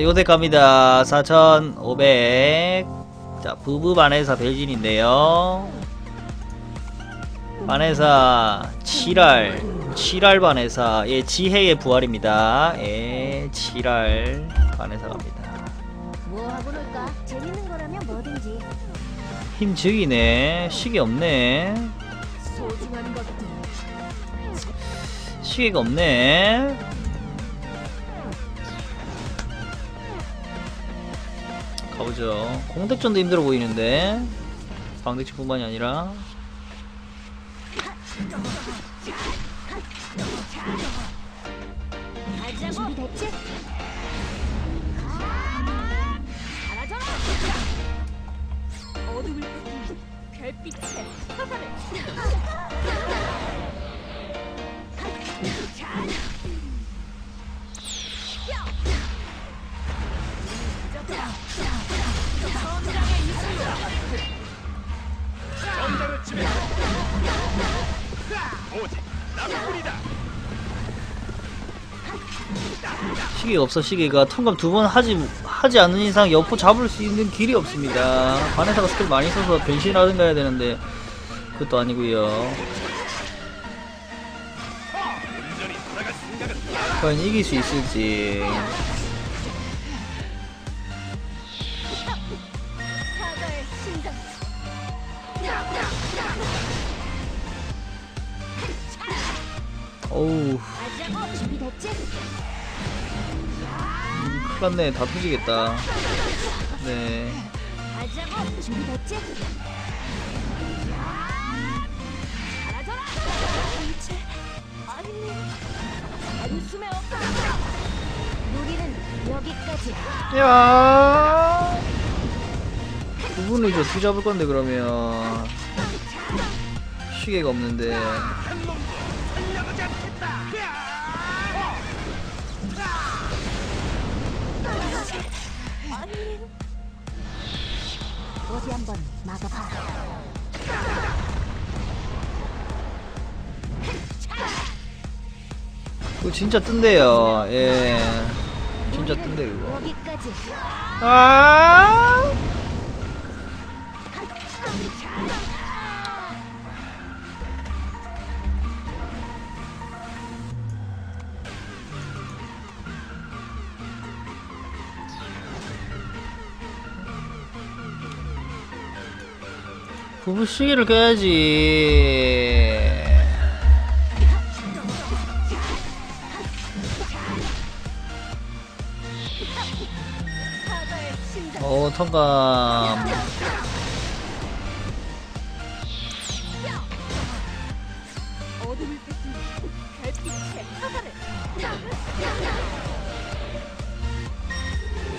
자, 요새 갑니다. 4,500. 자, 부부 반에사 벨진인데요. 반에사 7알. 7알 반에사. 예, 지혜의 부활입니다. 예, 7알 반에사 갑니다. 뭐 하고 놀까? 재밌는 거라면 뭐든지. 힘 즉이네. 시계 없네. 시계가 없네. 가보죠. 공택전도 힘들어 보이는데. 방대치 뿐만이 아니라. 준비됐지? 사라져라! 어둠을 뺏긴 별빛의 화살을 시계가 없어 시계가 통감 두 번 하지 하지 않는 이상 여포 잡을 수 있는 길이 없습니다. 반에사가 스킬 많이 써서 변신하든가 해야 되는데 그것도 아니고요. 과연 이길 수 있을지. 어우 준비됐지? 큰일 났네 다 터지겠다. 네. 야. 두 분을 이제 어떻게 잡을 건데 그러면 시계가 없는데. 어디 한번 막아봐. 이거 진짜 뜬대요. 예. 진짜 뜬대 이거. 아. 부부 시계를 껴야지. 사자의 심장. 어.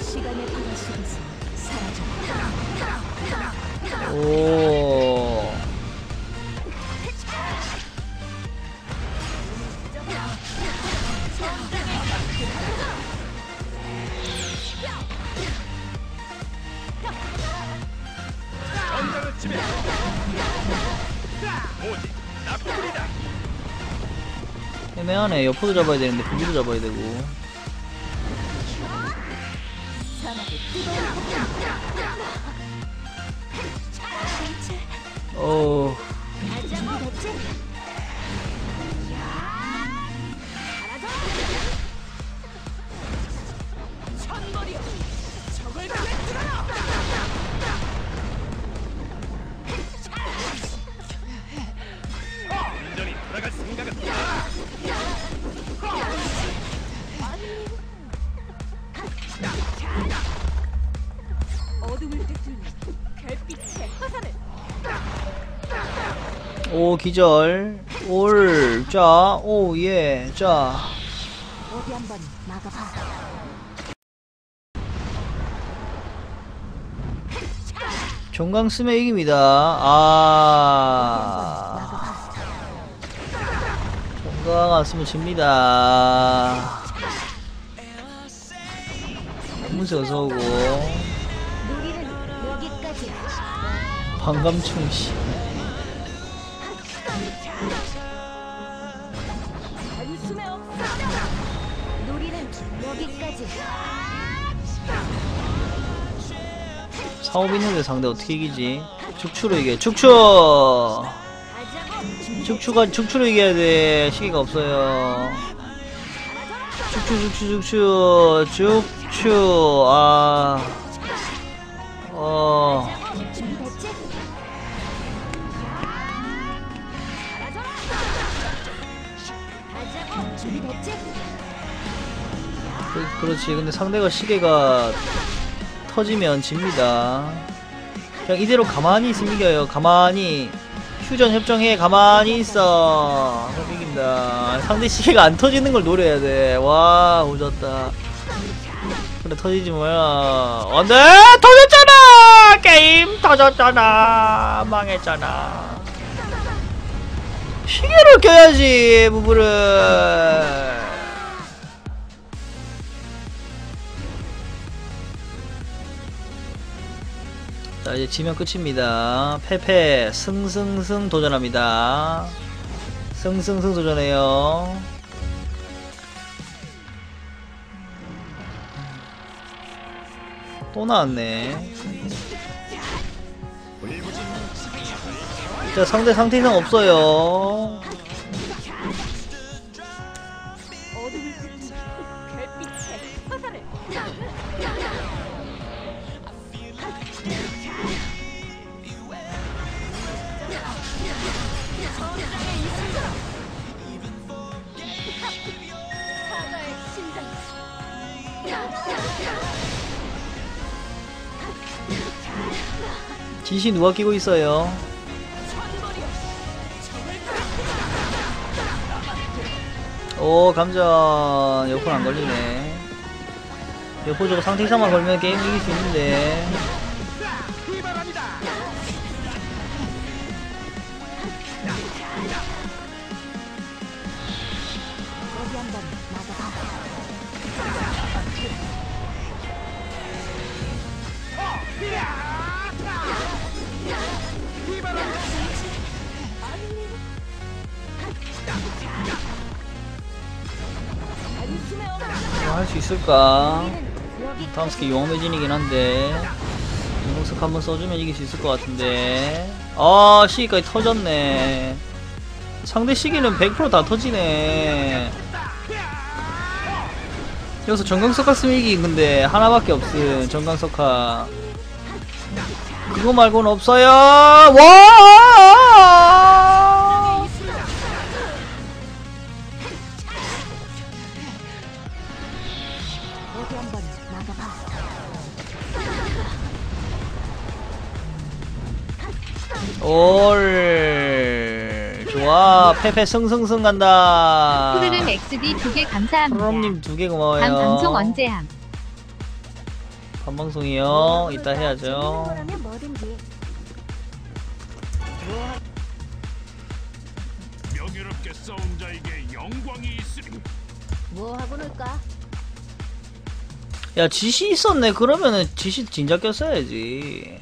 시간의 속에서 사라져. 오. 애매하네. 여포도 잡아야 되는데 부부도 잡아야 되고. 오, 기절. 올. 자, 오, 예. 자. 어디 한번 막아봐 종강 쓰면 이깁니다. 아. 종강 안 쓰면 집니다. 문세 어서오고. 반감충, 씨. 단숨에 없어. 우리는 여기까지. 사업 있는데 상대 어떻게 이기지? 축추로 이겨 축추! 축추가 축추로 이겨야 돼. 시기가 없어요. 축추 축추 축추 축추. 아 어. 그, 그렇지. 근데 상대가 시계가 터지면 집니다. 그냥 이대로 가만히 있으면 이겨요. 가만히. 휴전 협정해. 가만히 있어. 이긴다. 상대 시계가 안 터지는 걸 노려야 돼. 와, 오졌다. 그래, 터지지 뭐야. 안 돼! 터졌잖아! 게임 터졌잖아! 망했잖아. 시계를 껴야지, 부부를. 자 이제 지면 끝입니다. 패패 승승승 도전합니다. 승승승 도전해요. 또 나왔네. 자 상대 상태 이상 없어요. 지시 누가 끼고 있어요? 오 감전. 여포는 안 걸리네. 여포 저거 상태 이상만 걸면 게임 이길 수 있는데 수 있을까? 다음 스킬 용매진이긴 한데. 영웅석 한번 써주면 이길 수 있을 것 같은데. 아 시기까지 터졌네. 상대 시기는 100%다 터지네. 여기서 정강석화 쓰면 이기 근데 하나밖에 없음 정강석화 그거 말고는 없어요. 와 올 좋아 페페 승승승 간다 푸르른 XD 두 개 감사합니다. 프롬님 두 개 고마워요 다음 방송 언제 함? 반방송이요 이따 해야죠. 명예롭게 싸운 자에게 영광이 있으리. 뭐 하고 놀까? 야 지시 있었네 그러면은 지시 진작 꼈어야지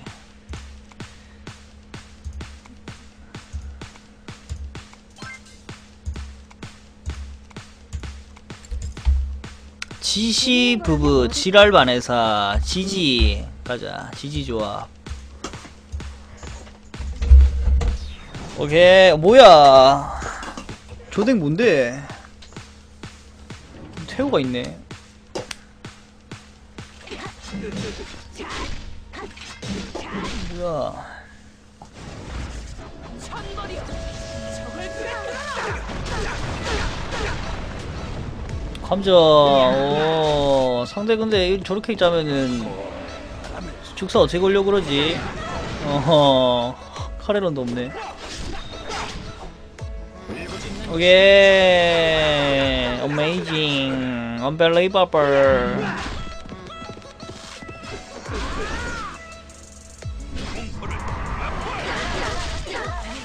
지시 부부 지랄 반에사 지지 가자. 지지 조합 오케이. 뭐야? 조댕 뭔데? 태우가 있네. 뭐야 감자 오 상대 근데 저렇게 짜면은 죽사 어떻게 걸려 그러지? 어허 카레론도 없네. 오케이. 어메이징 unbelievable.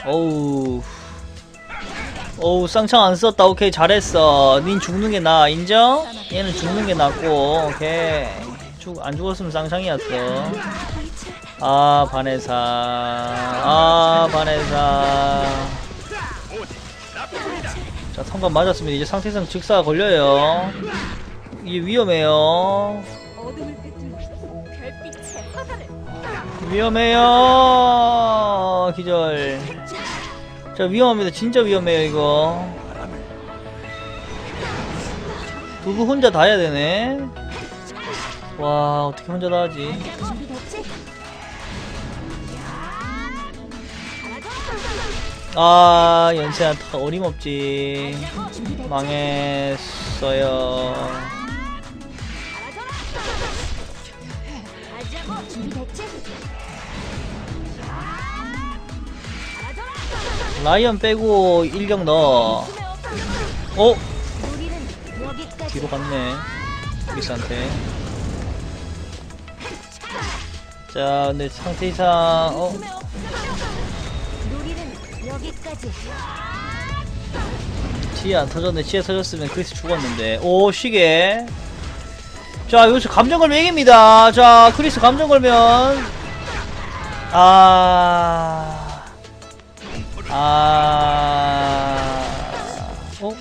어우 어우 쌍창 안 썼다. 오케이 잘했어. 닌 죽는 게 나아. 인정? 얘는 죽는 게 낫고. 오케이. 죽, 안 죽었으면 쌍창이었어. 아 반해사. 아 반해사. 자 성감 맞았습니다. 이제 상태상 즉사가 걸려요. 이게 위험해요. 위험해요. 기절 자 위험합니다 진짜 위험해요 이거 두부 혼자 다 해야 되네 와 어떻게 혼자 다 하지? 아 연세한 다 어림없지? 망했어요 준비됐지? 라이언 빼고 일격 넣어. 어? 뒤로 갔네 미스한테. 자 근데 상태 이상 어? 지혜 안 터졌네. 지혜 터졌으면 크리스 죽었는데. 오 시계. 자 여기서 감정 걸면 이깁니다. 자 크리스 감정 걸면. 아... 아... 어?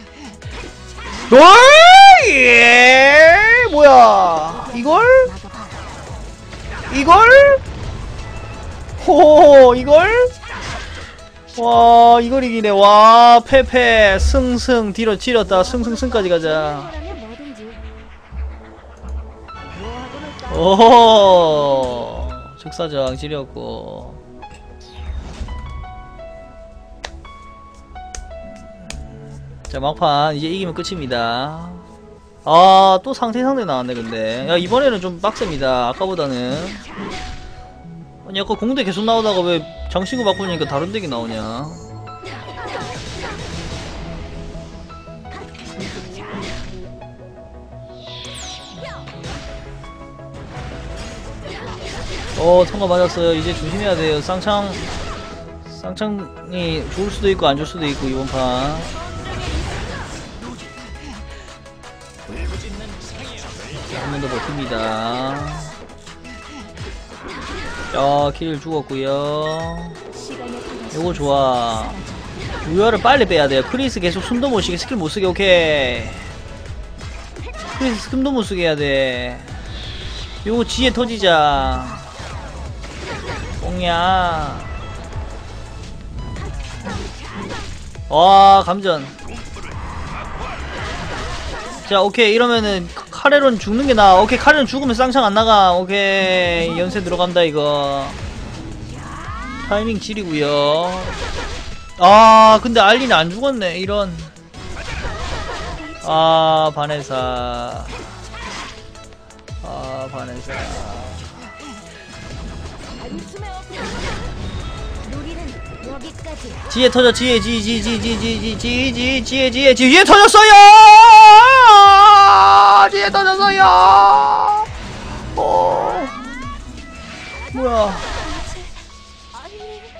예! 뭐야 이걸? 이걸? 호 이걸? 와 이걸 이기네 와 패패 승승 뒤로 치렀다 승승승까지 가자? 오호 즉사장 지렸고 자 막판 이제 이기면 끝입니다. 아 또 상태 상대 나왔네 근데. 야 이번에는 좀 빡셉니다 아까보다는. 아니 아까 공대 계속 나오다가 왜 장신구 바꾸니까 다른 덱이 나오냐. 어 통과 맞았어요. 이제 조심해야 돼요. 쌍창 쌍창이 좋을 수도 있고 안 좋을 수도 있고 이번 판 한번 더 버팁니다. 자킬 타겟. 요거 좋아. 우열을 빨리 빼야 돼요. 크리스 계속 숨도 못 쉬게 스킬 못 쓰게 오케이. 크리스 숨도 못 쓰게 해야 돼. 요거 지에 터지자. 뽕야. 와 감전 자 오케이 이러면은 카레론 죽는 게 나아 오케이 카레론 죽으면 쌍창 안 나가 오케이 연쇄 들어간다 이거 타이밍 지리고요 아 근데 알리는 안 죽었네 이런 아 바네사 아 여기까지. 지혜 터져 지혜 지지지지지지지지 지혜 지혜 지혜 터졌어요 지 혜 터졌어요. 어. 뭐야?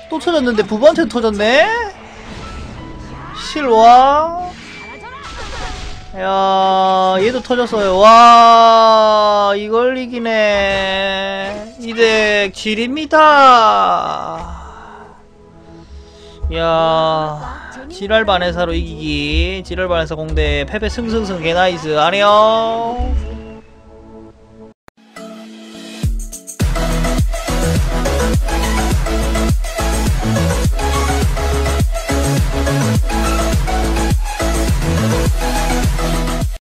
또 터졌는데 부부한테 터졌네? 실와 야 얘도 터졌어요. 와 이걸 이기네. 이덱 질입니다. 야 지랄 반해사로 이기기. 지랄 반해사 공대 패패 승승승. 개나이스. 안녕